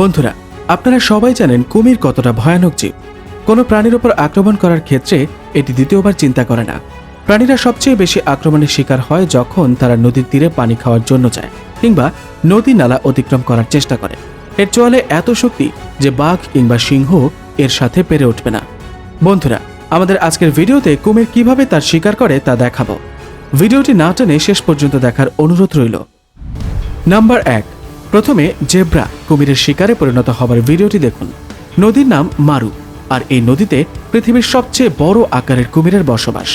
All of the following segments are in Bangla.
বন্ধুরা, আপনারা সবাই জানেন কুমির কতটা ভয়ানক জীব। কোনো প্রাণীর ওপর আক্রমণ করার ক্ষেত্রে এটি দ্বিতীয়বার চিন্তা করে না। প্রাণীরা সবচেয়ে বেশি আক্রমণের শিকার হয় যখন তারা নদীর তীরে পানি খাওয়ার জন্য যায় কিংবা নদী নালা অতিক্রম করার চেষ্টা করে। এর চোয়ালে এত শক্তি যে বাঘ কিংবা সিংহ এর সাথে পেরে উঠবে না। বন্ধুরা, আমাদের আজকের ভিডিওতে কুমির কীভাবে তার শিকার করে তা দেখাবো। ভিডিওটি না টেনে শেষ পর্যন্ত দেখার অনুরোধ রইল। নাম্বার এক প্রথমে জেব্রা কুমিরের শিকারে পরিণত হবার ভিডিওটি দেখুন। নদীর নাম মারু, আর এই নদীতে পৃথিবীর সবচেয়ে বড় আকারের কুমিরের বসবাস।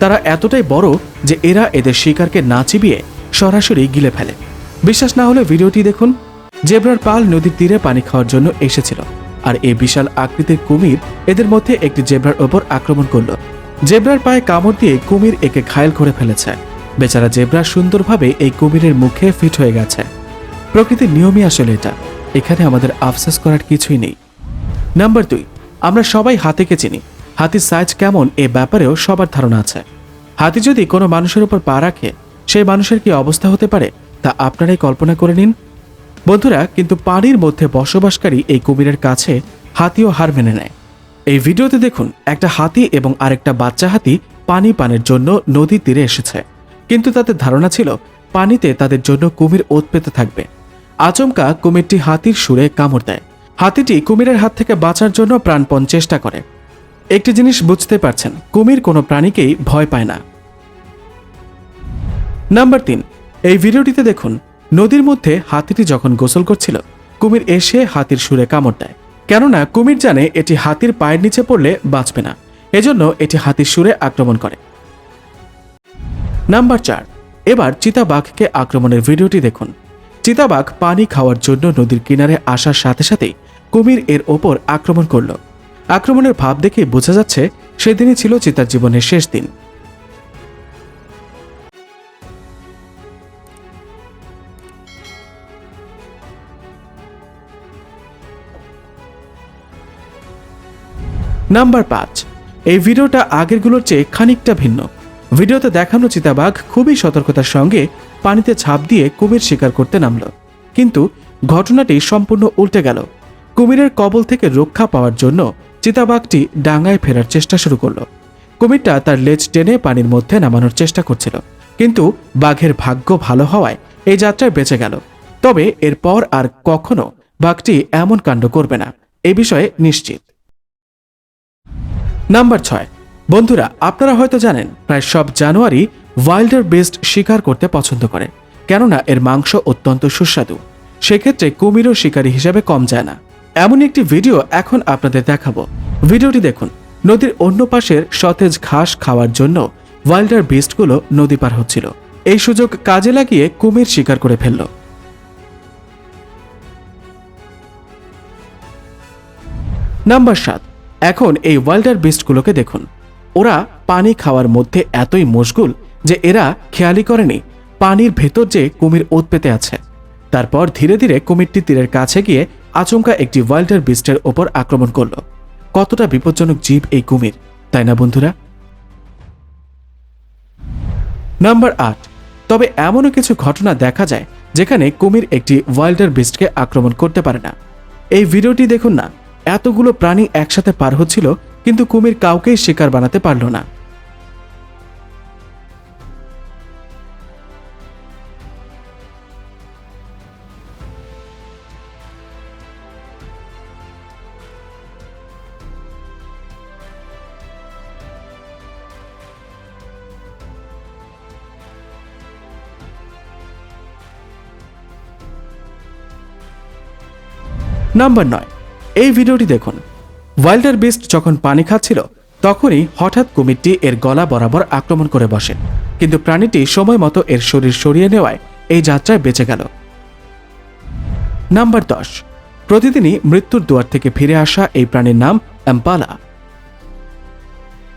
তারা এতটাই বড় যে এরা এদের শিকারকে না চিবিয়ে সরাসরি গিলে ফেলে। বিশ্বাস না হলে ভিডিওটি দেখুন। জেব্রার পাল নদীর তীরে পানি খাওয়ার জন্য এসেছিল, আর এই বিশাল আকৃতির কুমির এদের মধ্যে একটি জেব্রার ওপর আক্রমণ করল। জেব্রার পায়ে কামড় দিয়ে কুমির একে ঘায়েল করে ফেলেছে। বেচারা জেব্রা সুন্দরভাবে এই কুমিরের মুখে ফিট হয়ে গেছে। প্রকৃতির নিয়মই আসলে এটা। এখানে আমাদের আফসোস করার কিছুই নেই। নাম্বার দুই, আমরা সবাই হাতিকে চিনি। হাতির সাইজ কেমন এ ব্যাপারেও সবার ধারণা আছে। হাতি যদি কোনো মানুষের উপর পা রাখে, সেই মানুষের কি অবস্থা হতে পারে, তা আপনারাই কল্পনা করে নিন। বন্ধুরা, কিন্তু পানির মধ্যে বসবাসকারী এই কুমিরের কাছে হাতিও হার মেনে নেয়। এই ভিডিওতে দেখুন, একটা হাতি এবং আরেকটা বাচ্চা হাতি পানি পানের জন্য নদী তীরে এসেছে। কিন্তু তাদের ধারণা ছিল, পানিতে তাদের জন্য কুমির ওত পেতে থাকবে। আচমকা কুমিরটি হাতির সুরে কামড় দেয়। হাতিটি কুমিরের হাত থেকে বাঁচার জন্য প্রাণপণ চেষ্টা করে। একটি জিনিস বুঝতে পারছেন, কুমির কোনো প্রাণীকেই ভয় পায় না। নাম্বার তিন, এই ভিডিওটিতে দেখুন, নদীর মধ্যে হাতিটি যখন গোসল করছিল, কুমির এসে হাতির সুরে কামড় দেয়। কেননা কুমির জানে এটি হাতির পায়ের নিচে পড়লে বাঁচবে না, এজন্য এটি হাতির সুরে আক্রমণ করে। নাম্বার চার, এবার চিতাবাঘকে আক্রমণের ভিডিওটি দেখুন। চিতাবাঘ পানি খাওয়ার জন্য নদীর কিনারে আসার সাথে সাথেই কুমির এর ওপর আক্রমণ করল। আক্রমণের ভাব দেখে বোঝা যাচ্ছে সেদিনই ছিল চিতার জীবনের শেষ দিন। নাম্বার পাঁচ। এই ভিডিওটা আগেরগুলোর চেয়ে খানিকটা ভিন্ন। ভিডিওতে দেখানো চিতাবাঘ খুবই সতর্কতার সঙ্গে পানিতে ঝাঁপ দিয়ে কুমির শিকার করতে নামল। কিন্তু ঘটনাটি সম্পূর্ণ উল্টে গেল। কুমিরের কবল থেকে রক্ষা পাওয়ার জন্য চিতাবাঘটি ডাঙায় ফেরার চেষ্টা শুরু করল। কুমিরটা তার লেজ টেনে পানির মধ্যে নামানোর চেষ্টা করছিল। কিন্তু বাঘের ভাগ্য ভালো হওয়ায় এই যাত্রায় বেঁচে গেল। তবে এরপর আর কখনো বাঘটি এমন কাণ্ড করবে না। এ বিষয়ে নিশ্চিত। নাম্বার ছয়। বন্ধুরা, আপনারা হয়তো জানেন, প্রায় সব জানুয়ারি ওয়াইল্ডার বেস্ট শিকার করতে পছন্দ করে, কেননা এর মাংস অত্যন্ত সুস্বাদু। সেক্ষেত্রে কুমিরও শিকারী হিসেবে কম যায় না। এমন একটি ভিডিও এখন আপনাদের দেখাবো। ভিডিওটি দেখুন, নদীর অন্য পাশের সতেজ ঘাস খাওয়ার জন্য ওয়াইল্ডার বেস্টগুলো নদী পার হচ্ছিল। এই সুযোগ কাজে লাগিয়ে কুমির শিকার করে ফেলল। নাম্বার সাত, এখন এই ওয়াইল্ডার বিস্টগুলোকে দেখুন। ওরা পানি খাওয়ার মধ্যে এতই মশগুল যে এরা খেয়ালই করেনি পানির ভেতর যে কুমির ওত পেতে আছে। তারপর ধীরে ধীরে কুমিরটি তীরের কাছে গিয়ে আচমকা একটি ওয়াইল্ডার বিস্টের ওপর আক্রমণ করল। কতটা বিপজ্জনক জীব এই কুমির, তাই না বন্ধুরা? নাম্বার আট। তবে এমনও কিছু ঘটনা দেখা যায় যেখানে কুমির একটি ওয়াইল্ডার বিস্টকে আক্রমণ করতে পারে না। এই ভিডিওটি দেখুন না, এতগুলো প্রাণী একসাথে পার হচ্ছিল কিন্তু কুমির কাউকেই শিকার বানাতে পারল না। নাম্বার নয় এই ভিডিওটি দেখুন। ওয়াইল্ডার বিস্ট যখন পানি খাচ্ছিল, তখনই হঠাৎ কুমিরটি এর গলা বরাবর আক্রমণ করে বসে। কিন্তু প্রাণীটি সময় মতো এর শরীর সরিয়ে নেওয়ায় এই যাত্রায় বেঁচে গেল। নাম্বার দশ। প্রতিদিনই মৃত্যুর দুয়ার থেকে ফিরে আসা এই প্রাণীর নাম অ্যাম্পালা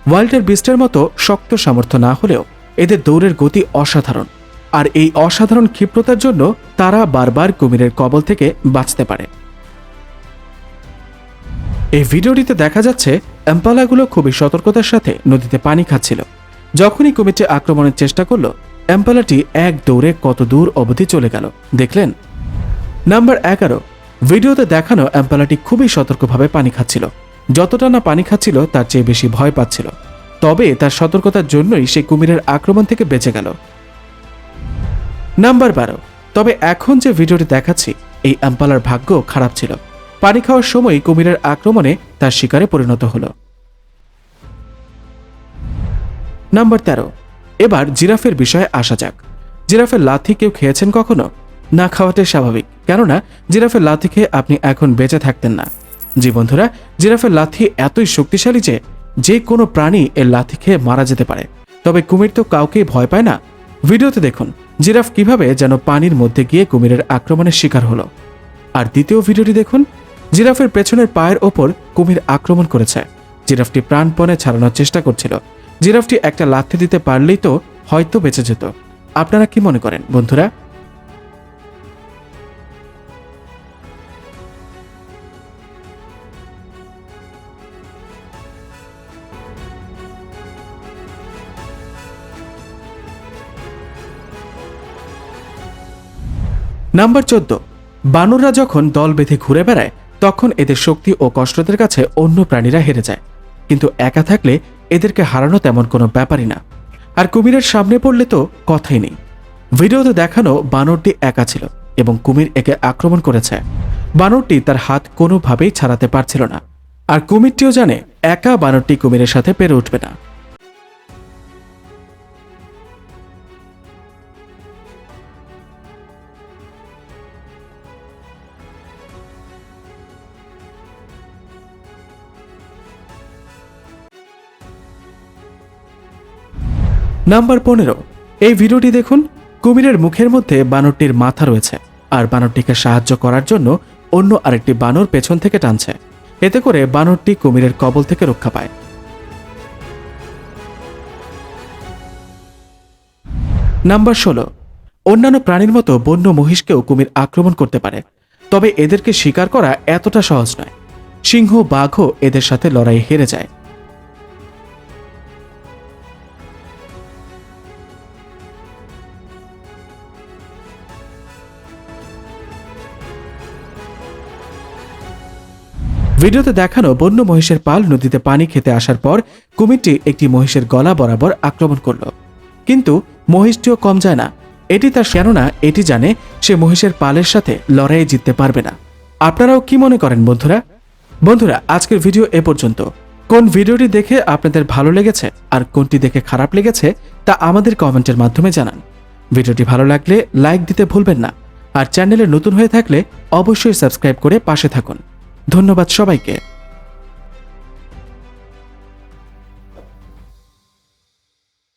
ওয়াইল্ডার বিস্টের মতো শক্ত সামর্থ্য না হলেও এদের দৌড়ের গতি অসাধারণ, আর এই অসাধারণ ক্ষিপ্রতার জন্য তারা বারবার কুমিরের কবল থেকে বাঁচতে পারে। এই ভিডিওটিতে দেখা যাচ্ছে অ্যাম্পালাগুলো খুবই সতর্কতার সাথে নদীতে পানি খাচ্ছিল। যখনই কুমিরটি আক্রমণের চেষ্টা করল অ্যাম্পালাটি এক দৌড়ে কত দূর অবধি চলে গেল। দেখলেন, নাম্বার এগারো, ভিডিওতে দেখানো অ্যাম্পালাটি খুবই সতর্কভাবে পানি খাচ্ছিল। যতটা না পানি খাচ্ছিল, তার চেয়ে বেশি ভয় পাচ্ছিল। তবে তার সতর্কতার জন্যই সে কুমিরের আক্রমণ থেকে বেঁচে গেল। নাম্বার বারো, তবে এখন যে ভিডিওটি দেখাচ্ছি, এই অ্যাম্পালার ভাগ্য খারাপ ছিল। পানি খাওয়ার সময় কুমিরের আক্রমণে তার শিকারে পরিণত হলো। নাম্বার তেরো। এবার জিরাফের বিষয়ে আসা যাক। জিরাফের লাথি কেউ খেয়েছেন কখনো? না খাওয়াটাই স্বাভাবিক, কেননা জিরাফের লাথি খেয়ে আপনি এখন বেঁচে থাকতেন না। জি বন্ধুরা, জিরাফের লাথি এতই শক্তিশালী যে যে কোনো প্রাণী এর লাথি খেয়ে মারা যেতে পারে। তবে কুমির তো কাউকেই ভয় পায় না। ভিডিওতে দেখুন, জিরাফ কীভাবে যেন পানির মধ্যে গিয়ে কুমিরের আক্রমণের শিকার হলো। আর দ্বিতীয় ভিডিওটি দেখুন জিরাফের পেছনের পায়ের ওপর কুমির আক্রমণ করেছে। জিরাফটি প্রাণপণে ছাড়ানোর চেষ্টা করছিল। জিরাফটি একটা লাথি দিতে পারলেই তো হয়তো বেঁচে যেত। আপনারা কি মনে করেন, বন্ধুরা? নাম্বার চোদ্দ। বানররা যখন দল বেঁধে ঘুরে বেড়ায় তখন এদের শক্তি ও কষ্টদের কাছে অন্য প্রাণীরা হেরে যায়। কিন্তু একা থাকলে এদেরকে হারানো তেমন কোনো ব্যাপারই না। আর কুমিরের সামনে পড়লে তো কথাই নেই। ভিডিওতে দেখানো বানরটি একা ছিল এবং কুমির একে আক্রমণ করেছে। বানরটি তার হাত কোনোভাবেই ছাড়াতে পারছিল না। আর কুমিরটিও জানে, একা বানরটি কুমিরের সাথে পেরে উঠবে না। নাম্বার পনেরো। এই ভিডিওটি দেখুন, কুমিরের মুখের মধ্যে বানরটির মাথা রয়েছে আর বানরটিকে সাহায্য করার জন্য অন্য আরেকটি বানর পেছন থেকে টানছে। এতে করে বানরটি কুমিরের কবল থেকে রক্ষা পায়। নাম্বার ষোলো। অন্যান্য প্রাণীর মতো বন্য মহিষকেও কুমির আক্রমণ করতে পারে। তবে এদেরকে শিকার করা এতটা সহজ নয়। সিংহ, বাঘও এদের সাথে লড়াই হেরে যায়। ভিডিওতে দেখানো বন্য মহিষের পাল নদীতে পানি খেতে আসার পর কুমিরটি একটি মহিষের গলা বরাবর আক্রমণ করল। কিন্তু মহিষটিও কম যায় না। এটি তার কেননা এটি জানে সে মহিষের পালের সাথে লড়াইয়ে জিততে পারবে না। আপনারাও কি মনে করেন বন্ধুরা? বন্ধুরা, আজকের ভিডিও এ পর্যন্ত। কোন ভিডিওটি দেখে আপনাদের ভালো লেগেছে আর কোনটি দেখে খারাপ লেগেছে তা আমাদের কমেন্টের মাধ্যমে জানান। ভিডিওটি ভালো লাগলে লাইক দিতে ভুলবেন না। আর চ্যানেলে নতুন হয়ে থাকলে অবশ্যই সাবস্ক্রাইব করে পাশে থাকুন। ধন্যবাদ সবাইকে।